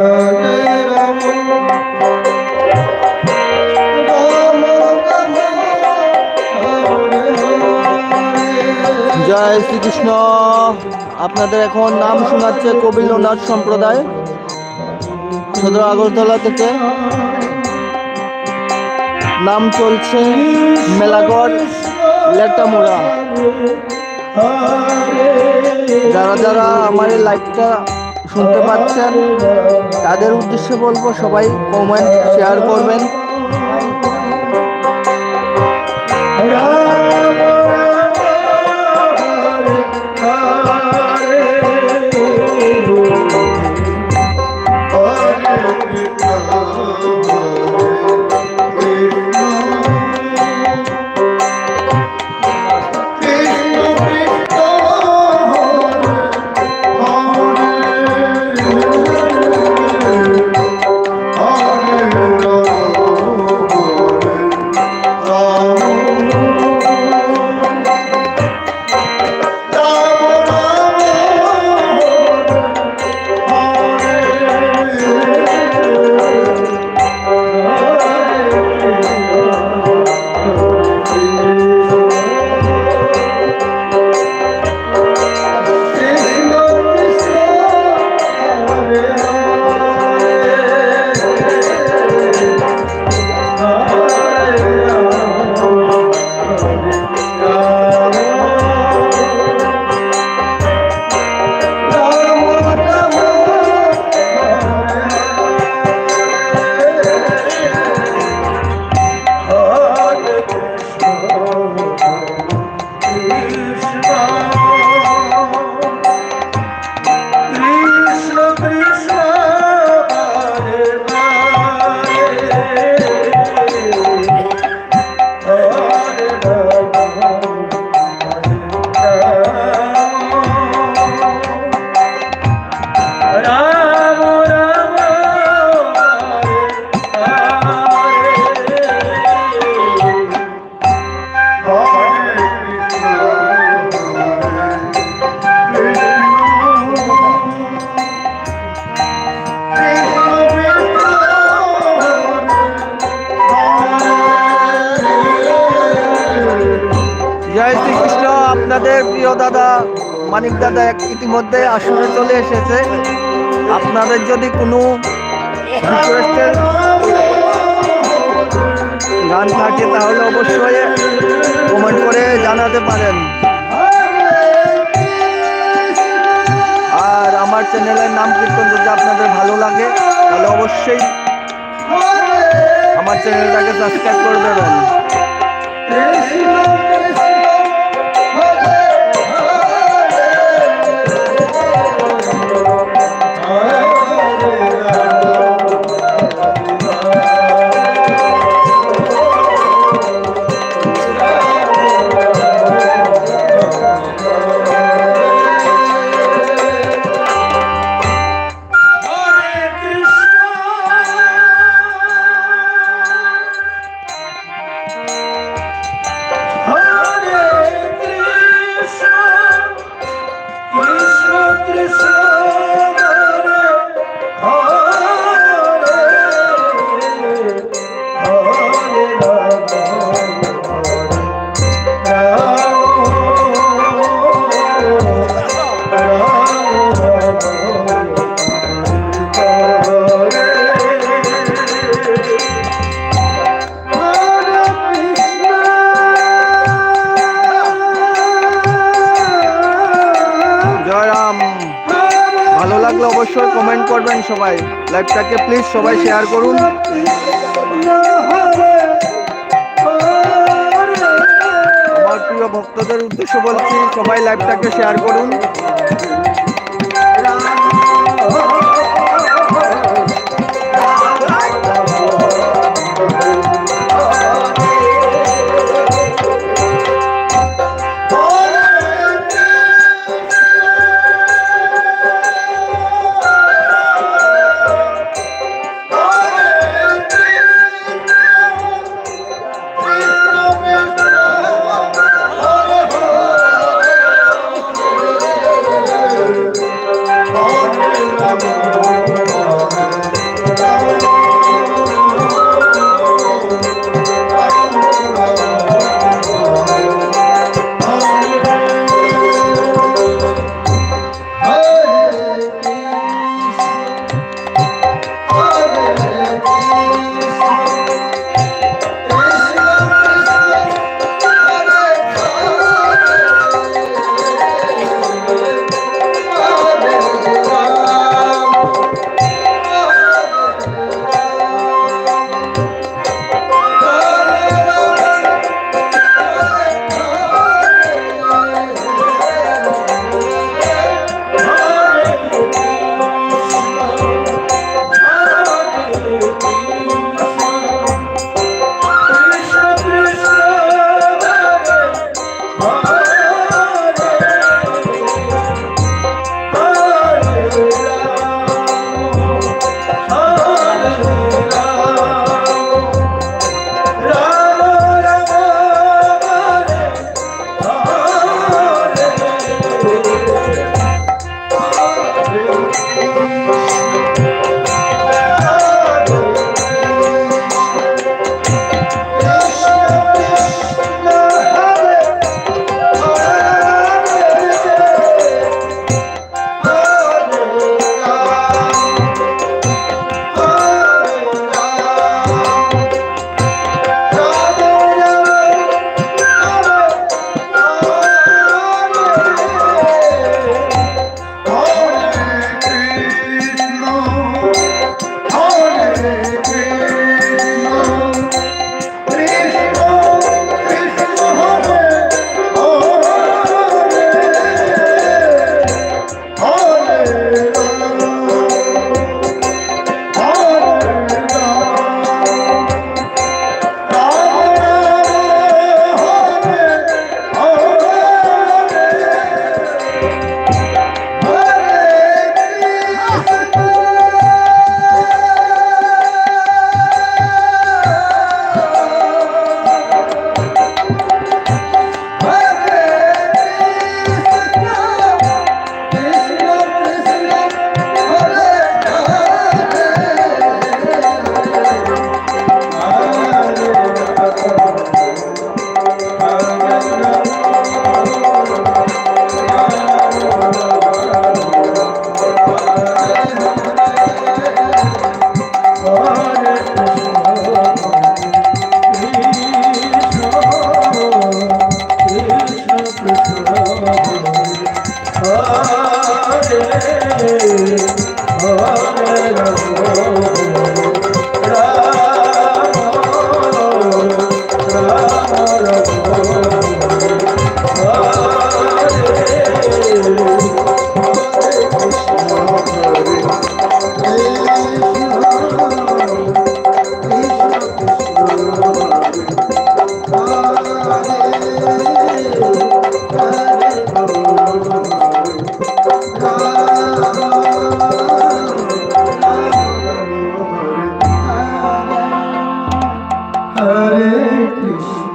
জয় শ্রীকৃষ্ণ। আপনাদের এখন নাম শোনাচ্ছে কবিলনাথ সম্প্রদায় সদর আগরতলা থেকে। নাম চলছে মেলাগড় লেটামুড়া যারা যারা আমার এই লাইভটা শুনতে পাচ্ছেন। তাদের উদ্দেশ্যে বলব সবাই কমেন্ট শেয়ার করবেন। আপনাদের প্রিয় দাদা, মানিক দাদা ইতিমধ্যে আসরে চলে এসেছে। আপনাদের যদি কোনো গান থাকে, তাহলে অবশ্যই কমেন্ট করে জানাতে পারেন। আর আমার চ্যানেলের নাম কীর্তন যদি আপনাদের ভালো লাগে, তাহলে অবশ্যই আমার চ্যানেলটাকে সাবস্ক্রাইব করে দেবেন। কমেন্ট করবেন সবাই। লাইভটাকে প্লিজ সবাই শেয়ার করুন। আমার প্রিয় ভক্তদের উদ্দেশ্য বলছি, সবাই লাইভটাকে শেয়ার করুন। Hare Krishna.